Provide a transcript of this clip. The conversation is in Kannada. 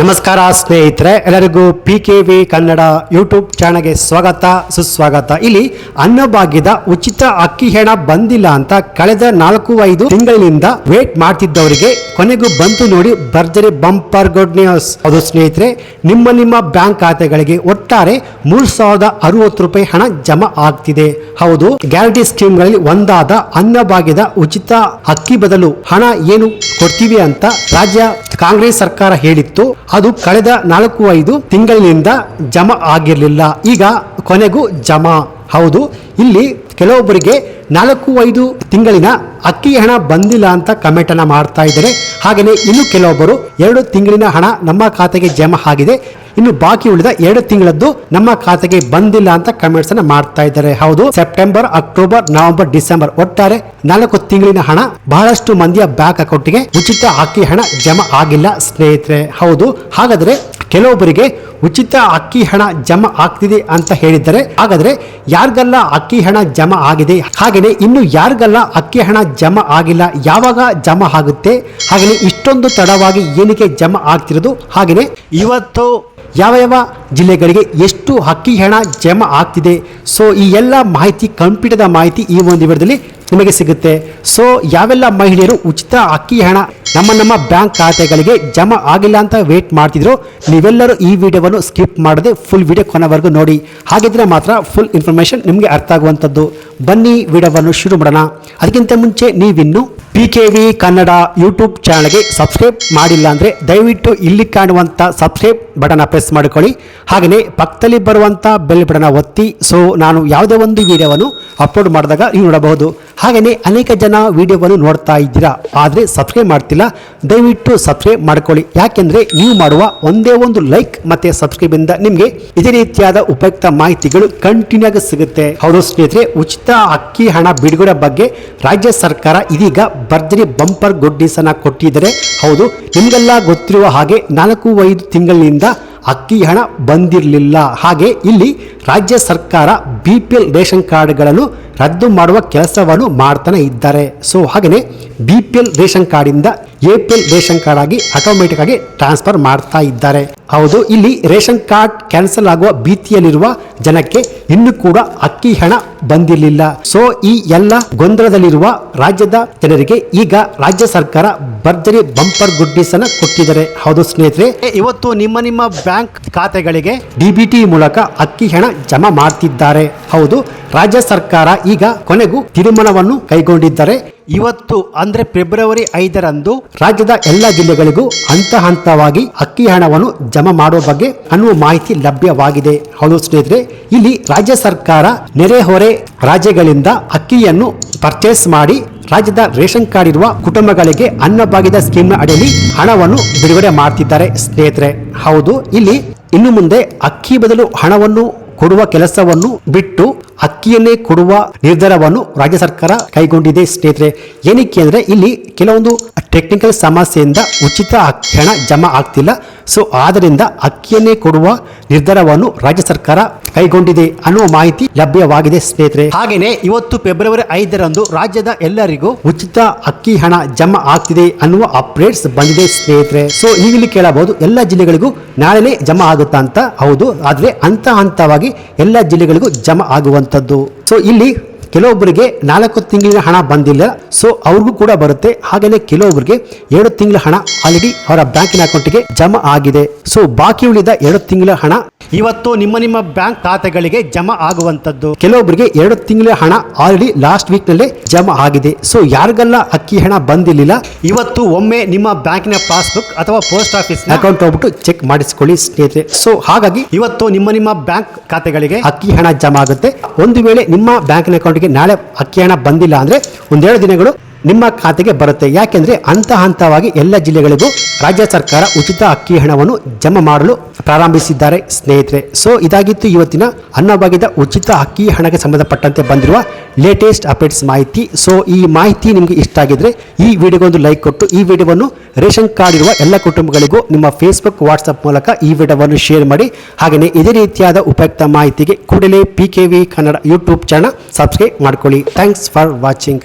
ನಮಸ್ಕಾರ ಸ್ನೇಹಿತರೆ, ಎಲ್ಲರಿಗೂ P K V Kannada YouTube ಚಾನಲ್ಗೆ ಸ್ವಾಗತ, ಸುಸ್ವಾಗತ. ಇಲ್ಲಿ ಅನ್ನಭಾಗ್ಯದ ಉಚಿತ ಅಕ್ಕಿ ಹೆಣ ಬಂದಿಲ್ಲ ಅಂತ ಕಳೆದ ನಾಲ್ಕು ಐದು ತಿಂಗಳಿನಿಂದ ವೇಟ್ ಮಾಡ್ತಿದ್ದವರಿಗೆ ಕೊನೆಗೂ ಬಂತು ನೋಡಿ ಭರ್ಜರಿ ಬಂಪರ್ ಗುಡ್ ನ್ಯೂಸ್ ಅದು ಸ್ನೇಹಿತರೆ, ನಿಮ್ಮ ನಿಮ್ಮ ಬ್ಯಾಂಕ್ ಖಾತೆಗಳಿಗೆ ಒಟ್ಟಾರೆ ಮೂರು ಸಾವಿರದ ಅರವತ್ತು ರೂಪಾಯಿ ಹಣ ಜಮಾ ಆಗ್ತಿದೆ. ಹೌದು, ಗ್ಯಾರಂಟಿ ಸ್ಕೀಮ್ಗಳಲ್ಲಿ ಒಂದಾದ ಅನ್ನಭಾಗ್ಯದ ಉಚಿತ ಅಕ್ಕಿ ಬದಲು ಹಣ ಏನು ಕೊಡ್ತೀವಿ ಅಂತ ರಾಜ್ಯ ಕಾಂಗ್ರೆಸ್ ಸರ್ಕಾರ ಹೇಳಿತ್ತು. ಅದು ಕಳೆದ ನಾಲ್ಕು ಐದು ತಿಂಗಳಿನಿಂದ ಜಮಾ ಆಗಿರಲಿಲ್ಲ. ಈಗ ಕೊನೆಗೂ ಜಮಾ. ಹೌದು ಇಲ್ಲಿ ಕೆಲವೊಬ್ಬರಿಗೆ ನಾಲ್ಕು ಐದು ತಿಂಗಳಿನ ಅಕ್ಕಿ ಹಣ ಬಂದಿಲ್ಲ ಅಂತ ಕಮೆಂಟ್ ಅನ್ನ ಮಾಡ್ತಾ ಇದ್ದಾರೆ. ಹಾಗೆಯೇ ಇನ್ನು ಕೆಲವೊಬ್ಬರು ಎರಡು ತಿಂಗಳಿನ ಹಣ ನಮ್ಮ ಖಾತೆಗೆ ಜಮಾ ಆಗಿದೆ. ಇನ್ನು ಬಾಕಿ ಉಳಿದ ಎರಡು ತಿಂಗಳದ್ದು ನಮ್ಮ ಖಾತೆಗೆ ಬಂದಿಲ್ಲ ಅಂತ ಕಮೆಂಟ್ಸ್ ಅನ್ನ ಮಾಡ್ತಾ ಇದ್ದಾರೆ. ಹೌದು ಸೆಪ್ಟೆಂಬರ್ ಅಕ್ಟೋಬರ್ ನವೆಂಬರ್ ಡಿಸೆಂಬರ್ ಒಟ್ಟಾರೆ ನಾಲ್ಕು ತಿಂಗಳಿನ ಹಣ ಬಹಳಷ್ಟು ಮಂದಿಯ ಬ್ಯಾಂಕ್ ಅಕೌಂಟ್ಗೆ ಉಚಿತ ಅಕ್ಕಿ ಹಣ ಜಮಾ ಆಗಿಲ್ಲ ಸ್ನೇಹಿತರೆ. ಹೌದು, ಹಾಗಾದ್ರೆ ಕೆಲವೊಬ್ಬರಿಗೆ ಉಚಿತ ಅಕ್ಕಿ ಹಣ ಜಮಾ ಆಗ್ತಿದೆ ಅಂತ ಹೇಳಿದ್ದಾರೆ ಹಾಗಾದ್ರೆ ಯಾರಿಗೆಲ್ಲ ಅಕ್ಕಿ ಹಣ ಜಮಾ ಆಗಿದೆ? ಹಾಗೆಯೇ ಇನ್ನು ಯಾರಿಗೆಲ್ಲ ಅಕ್ಕಿ ಹಣ ಜಮಾ ಆಗಿಲ್ಲ ಯಾವಾಗ ಜಮಾ ಆಗುತ್ತೆ? ಹಾಗೆಯೇ ಇಷ್ಟೊಂದು ತಡವಾಗಿ ಏನಕ್ಕೆ ಜಮಾ ಆಗ್ತಿರೋದು? ಹಾಗೆಯೇ ಇವತ್ತು ಯಾವ ಯಾವ ಜಿಲ್ಲೆಗಳಿಗೆ ಎಷ್ಟು ಅಕ್ಕಿ ಹಣ ಜಮಾ ಆಗ್ತಿದೆ? ಸೊ ಈ ಎಲ್ಲ ಮಾಹಿತಿ ಕಂಪ್ಯೂಟರ್ ಮಾಹಿತಿ ಈ ಒಂದು ವಿಡಿಯೋದಲ್ಲಿ ನಿಮಗೆ ಸಿಗುತ್ತೆ. ಸೊ ಯಾವೆಲ್ಲ ಮಹಿಳೆಯರು ಉಚಿತ ಅಕ್ಕಿ ಹಣ ನಮ್ಮ ನಮ್ಮ ಬ್ಯಾಂಕ್ ಖಾತೆಗಳಿಗೆ ಜಮಾ ಆಗಿಲ್ಲ ಅಂತ ವೇಟ್ ಮಾಡ್ತಿದ್ರು, ನೀವೆಲ್ಲರೂ ಈ ವಿಡಿಯೋವನ್ನು ಸ್ಕಿಪ್ ಮಾಡದೆ ಫುಲ್ ವಿಡಿಯೋ ಕೊನೆವರೆಗೂ ನೋಡಿ. ಹಾಗಿದ್ರೆ ಮಾತ್ರ ಫುಲ್ ಇನ್ಫಾರ್ಮೇಷನ್ ನಿಮಗೆ ಅರ್ಥ ಆಗುವಂಥದ್ದು. ಬನ್ನಿ, ವಿಡಿಯೋವನ್ನು ಶುರು ಮಾಡೋಣ. ಅದಕ್ಕಿಂತ ಮುಂಚೆ ನೀವಿನ್ನು P K V Kannada YouTube ಚಾನಲ್ಗೆ ಸಬ್ಸ್ಕ್ರೈಬ್ ಮಾಡಿಲ್ಲ ಅಂದರೆ ದಯವಿಟ್ಟು ಇಲ್ಲಿ ಕಾಣುವಂಥ ಸಬ್ಸ್ಕ್ರೈಬ್ ಬಟನ್ ಪ್ರೆಸ್ ಮಾಡಿಕೊಳ್ಳಿ. ಹಾಗೆಯೇ ಪಕ್ಕದಲ್ಲಿ ಬರುವಂಥ ಬೆಲ್ ಬಟನ್ ಒತ್ತಿ. ಸೊ ನಾನು ಯಾವುದೇ ಒಂದು ವಿಡಿಯೋವನ್ನು ಅಪ್ಲೋಡ್ ಮಾಡಿದಾಗ ನೀವು ನೋಡಬಹುದು. ಹಾಗೆಯೇ ಅನೇಕ ಜನ ವಿಡಿಯೋವನ್ನು ನೋಡ್ತಾ ಇದ್ದೀರಾ. ಆದರೆ ಸಬ್ಸ್ಕ್ರೈಬ್ ಮಾಡ್ತಿಲ್ಲ. ದಯವಿಟ್ಟು ಸಬ್ಸ್ಕ್ರೈಬ್ ಮಾಡ್ಕೊಳ್ಳಿ. ಯಾಕೆಂದರೆ ನೀವು ಮಾಡುವ ಒಂದೇ ಒಂದು ಲೈಕ್ ಮತ್ತು ಸಬ್ಸ್ಕ್ರೈಬಿಂದ ನಿಮಗೆ ಇದೇ ರೀತಿಯಾದ ಉಪಯುಕ್ತ ಮಾಹಿತಿಗಳು ಕಂಟಿನ್ಯೂ ಆಗಿ ಸಿಗುತ್ತೆ. ಹೌದು ಸ್ನೇಹಿತರೆ, ಉಚಿತ ಅಕ್ಕಿ ಹಣ ಬಿಡುಗಡೆ ಬಗ್ಗೆ ರಾಜ್ಯ ಸರ್ಕಾರ ಇದೀಗ ಭರ್ಜರಿ ಬಂಪರ್ ಗುಡ್ ಕೊಟ್ಟಿದ್ರೆ ಹೌದು, ನಿಮಗೆಲ್ಲ ಗೊತ್ತಿರುವ ಹಾಗೆ ನಾಲ್ಕು ಐದು ತಿಂಗಳಿನಿಂದ ಅಕ್ಕಿ ಹಣ ಬಂದಿರಲಿಲ್ಲ. ಹಾಗೆ ಇಲ್ಲಿ ರಾಜ್ಯ ಸರ್ಕಾರ ಬಿ ಪಿ ಎಲ್ ರೇಷನ್ ಕಾರ್ಡ್ಗಳನ್ನು ರದ್ದು ಮಾಡುವ ಕೆಲಸವನ್ನು ಮಾಡ್ತಾನೆ ಇದ್ದಾರೆ. ಸೊ ಹಾಗೆಯೇ ಬಿ ಪಿ ಎಲ್ ರೇಷನ್ ಕಾರ್ಡಿಂದ A P L ration card ಆಗಿ ಆಟೋಮೆಟಿಕ್ ಆಗಿ ಟ್ರಾನ್ಸ್ಫರ್ ಮಾಡ್ತಾ ಇದ್ದಾರೆ. ಹೌದು ಇಲ್ಲಿ ರೇಷನ್ ಕಾರ್ಡ್ ಕ್ಯಾನ್ಸಲ್ ಆಗುವ ಭೀತಿಯಲ್ಲಿರುವ ಜನಕ್ಕೆ ಇನ್ನು ಕೂಡ ಅಕ್ಕಿ ಹಣ ಬಂದಿರಲಿಲ್ಲ. ಸೊ ಈ ಎಲ್ಲ ಗೊಂದಲದಲ್ಲಿರುವ ರಾಜ್ಯದ ಜನರಿಗೆ ಈಗ ರಾಜ್ಯ ಸರ್ಕಾರ ಭರ್ಜರಿ ಬಂಪರ್ ಗುಡ್ಡಿಸ್ ಅನ್ನ ಕೊಟ್ಟಿದ್ದಾರೆ. ಹೌದು ಸ್ನೇಹಿತರೆ. ಇವತ್ತು ನಿಮ್ಮ ನಿಮ್ಮ ಬ್ಯಾಂಕ್ ಖಾತೆಗಳಿಗೆ ಡಿಬಿಟಿ ಮೂಲಕ ಅಕ್ಕಿ ಹಣ ಜಮಾ ಮಾಡ್ತಿದ್ದಾರೆ. ಹೌದು ರಾಜ್ಯ ಸರ್ಕಾರ ಈಗ ಕೊನೆಗೂ ತೀರ್ಮಾನವನ್ನು ಕೈಗೊಂಡಿದ್ದಾರೆ. ಇವತ್ತು ಅಂದರೆ ಫೆಬ್ರವರಿ ಐದರಂದು ರಾಜ್ಯದ ಎಲ್ಲ ಜಿಲ್ಲೆಗಳಿಗೂ ಹಂತ ಹಂತವಾಗಿ ಅಕ್ಕಿ ಹಣವನ್ನು ಜಮಾ ಮಾಡುವ ಬಗ್ಗೆ ಅನ್ನುವ ಮಾಹಿತಿ ಲಭ್ಯವಾಗಿದೆ. ಹೌದು ಸ್ನೇಹಿತರೆ, ಇಲ್ಲಿ ರಾಜ್ಯ ಸರ್ಕಾರ ನೆರೆಹೊರೆ ರಾಜ್ಯಗಳಿಂದ ಅಕ್ಕಿಯನ್ನು ಪರ್ಚೇಸ್ ಮಾಡಿ ರಾಜ್ಯದ ರೇಷನ್ ಕಾರ್ಡ್ ಇರುವ ಕುಟುಂಬಗಳಿಗೆ ಅನ್ನಭಾಗ್ಯದ ಸ್ಕೀಮ್ನ ಅಡಿಯಲ್ಲಿ ಹಣವನ್ನು ಬಿಡುಗಡೆ ಮಾಡ್ತಿದ್ದಾರೆ ಸ್ನೇಹಿತರೆ. ಹೌದು, ಇಲ್ಲಿ ಇನ್ನು ಮುಂದೆ ಅಕ್ಕಿ ಬದಲು ಹಣವನ್ನು ಕೊಡುವ ಕೆಲಸವನ್ನು ಬಿಟ್ಟು ಅಕ್ಕಿಯನ್ನೇ ಕೊಡುವ ನಿರ್ಧಾರವನ್ನು ರಾಜ್ಯ ಸರ್ಕಾರ ಕೈಗೊಂಡಿದೆ. ಸ್ನೇಹಿತರೆ, ಏನಕ್ಕೆ ಅಂದರೆ ಇಲ್ಲಿ ಕೆಲವೊಂದು ಟೆಕ್ನಿಕಲ್ ಸಮಸ್ಯೆಯಿಂದ ಉಚಿತ ಹಣ ಜಮಾ ಆಗ್ತಿಲ್ಲ. ಸೊ ಆದ್ದರಿಂದ ಅಕ್ಕಿಯನ್ನೇ ಕೊಡುವ ನಿರ್ಧಾರವನ್ನು ರಾಜ್ಯ ಸರ್ಕಾರ ಕೈಗೊಂಡಿದೆ ಅನ್ನುವ ಮಾಹಿತಿ ಲಭ್ಯವಾಗಿದೆ ಸ್ನೇಹಿತರೆ. ಹಾಗೆಯೇ ಇವತ್ತು ಫೆಬ್ರವರಿ ಐದರಂದು ರಾಜ್ಯದ ಎಲ್ಲರಿಗೂ ಉಚಿತ ಅಕ್ಕಿ ಹಣ ಜಮಾ ಆಗ್ತಿದೆ ಅನ್ನುವ ಅಪ್ಡೇಟ್ಸ್ ಬಂದಿದೆ ಸ್ನೇಹಿತರೆ. ಸೊ ಈಗಲೂ ಕೇಳಬಹುದು, ಎಲ್ಲ ಜಿಲ್ಲೆಗಳಿಗೂ ನಾಳೆನೇ ಜಮಾ ಆಗುತ್ತಾ ಅಂತ? ಹೌದು, ಆದರೆ ಹಂತ ಹಂತವಾಗಿ ಎಲ್ಲ ಜಿಲ್ಲೆಗಳಿಗೂ ಜಮಾ ಆಗುವಂತದ್ದು ಸೊ ಇಲ್ಲಿ ಕೆಲವೊಬ್ಬರಿಗೆ ನಾಲ್ಕು ತಿಂಗಳಿನ ಹಣ ಬಂದಿಲ್ಲ ಸೊ ಅವ್ರಿಗೂ ಕೂಡ ಬರುತ್ತೆ. ಹಾಗೆಯೇ ಕೆಲವೊಬ್ಬರಿಗೆ ಎರಡು ತಿಂಗಳ ಹಣ ಆಲ್ರೆಡಿ ಅವರ ಬ್ಯಾಂಕಿನ ಅಕೌಂಟ್ಗೆ ಜಮಾ ಆಗಿದೆ. ಸೊ ಬಾಕಿ ಉಳಿದ ಎರಡು ತಿಂಗಳ ಹಣ ಇವತ್ತು ನಿಮ್ಮ ನಿಮ್ಮ ಬ್ಯಾಂಕ್ ಖಾತೆಗಳಿಗೆ ಜಮಾ ಆಗುವಂತದ್ದು ಕೆಲವೊಬ್ಬರಿಗೆ ಎರಡು ತಿಂಗಳ ಹಣ ಆಲ್ರೆಡಿ ಲಾಸ್ಟ್ ವೀಕ್ನಲ್ಲಿ ಜಮಾ ಆಗಿದೆ. ಸೊ ಯಾರಿಗೆಲ್ಲ ಅಕ್ಕಿ ಹಣ ಬಂದಿರಲಿಲ್ಲ ಇವತ್ತು ಒಮ್ಮೆ ನಿಮ್ಮ ಬ್ಯಾಂಕಿನ ಪಾಸ್ಬುಕ್ ಅಥವಾ ಪೋಸ್ಟ್ ಆಫೀಸ್ ಅಕೌಂಟ್ ಹೋಗ್ಬಿಟ್ಟು ಚೆಕ್ ಮಾಡಿಸ್ಕೊಳ್ಳಿ ಸ್ನೇಹಿತರೆ. ಸೊ ಹಾಗಾಗಿ ಇವತ್ತು ನಿಮ್ಮ ನಿಮ್ಮ ಬ್ಯಾಂಕ್ ಖಾತೆಗಳಿಗೆ ಅಕ್ಕಿ ಹಣ ಜಮಾ ಆಗುತ್ತೆ. ಒಂದು ವೇಳೆ ನಿಮ್ಮ ಬ್ಯಾಂಕಿನ ಅಕೌಂಟ್ಗೆ ನಾಳೆ ಅಕ್ಕಿ ಹಣ ಬಂದಿಲ್ಲ ಅಂದ್ರೆ ಒಂದೆರಡು ದಿನಗಳು ನಿಮ್ಮ ಖಾತೆಗೆ ಬರುತ್ತೆ. ಯಾಕೆಂದರೆ ಹಂತ ಹಂತವಾಗಿ ಎಲ್ಲ ಜಿಲ್ಲೆಗಳಿಗೂ ರಾಜ್ಯ ಸರ್ಕಾರ ಉಚಿತ ಅಕ್ಕಿ ಹಣವನ್ನು ಜಮಾ ಮಾಡಲು ಪ್ರಾರಂಭಿಸಿದ್ದಾರೆ ಸ್ನೇಹಿತರೆ. ಸೊ ಇದಾಗಿತ್ತು ಇವತ್ತಿನ ಅನ್ನಭಾಗ್ಯದ ಉಚಿತ ಅಕ್ಕಿ ಹಣಕ್ಕೆ ಸಂಬಂಧಪಟ್ಟಂತೆ ಬಂದಿರುವ ಲೇಟೆಸ್ಟ್ ಅಪ್ಡೇಟ್ಸ್ ಮಾಹಿತಿ. ಸೊ ಈ ಮಾಹಿತಿ ನಿಮಗೆ ಇಷ್ಟ ಆಗಿದ್ರೆ ಈ ವಿಡಿಯೋಗೊಂದು ಲೈಕ್ ಕೊಟ್ಟು, ಈ ವಿಡಿಯೋವನ್ನು ರೇಷನ್ ಕಾರ್ಡ್ ಇರುವ ಎಲ್ಲ ಕುಟುಂಬಗಳಿಗೂ ನಿಮ್ಮ ಫೇಸ್ಬುಕ್ ವಾಟ್ಸಪ್ ಮೂಲಕ ಈ ವಿಡಿಯೋವನ್ನು ಶೇರ್ ಮಾಡಿ. ಹಾಗೆಯೇ ಇದೇ ರೀತಿಯಾದ ಉಪಯುಕ್ತ ಮಾಹಿತಿಗೆ ಕೂಡಲೇ P K V Kannada YouTube channel subscribe ಮಾಡ್ಕೊಳ್ಳಿ. Thanks for watching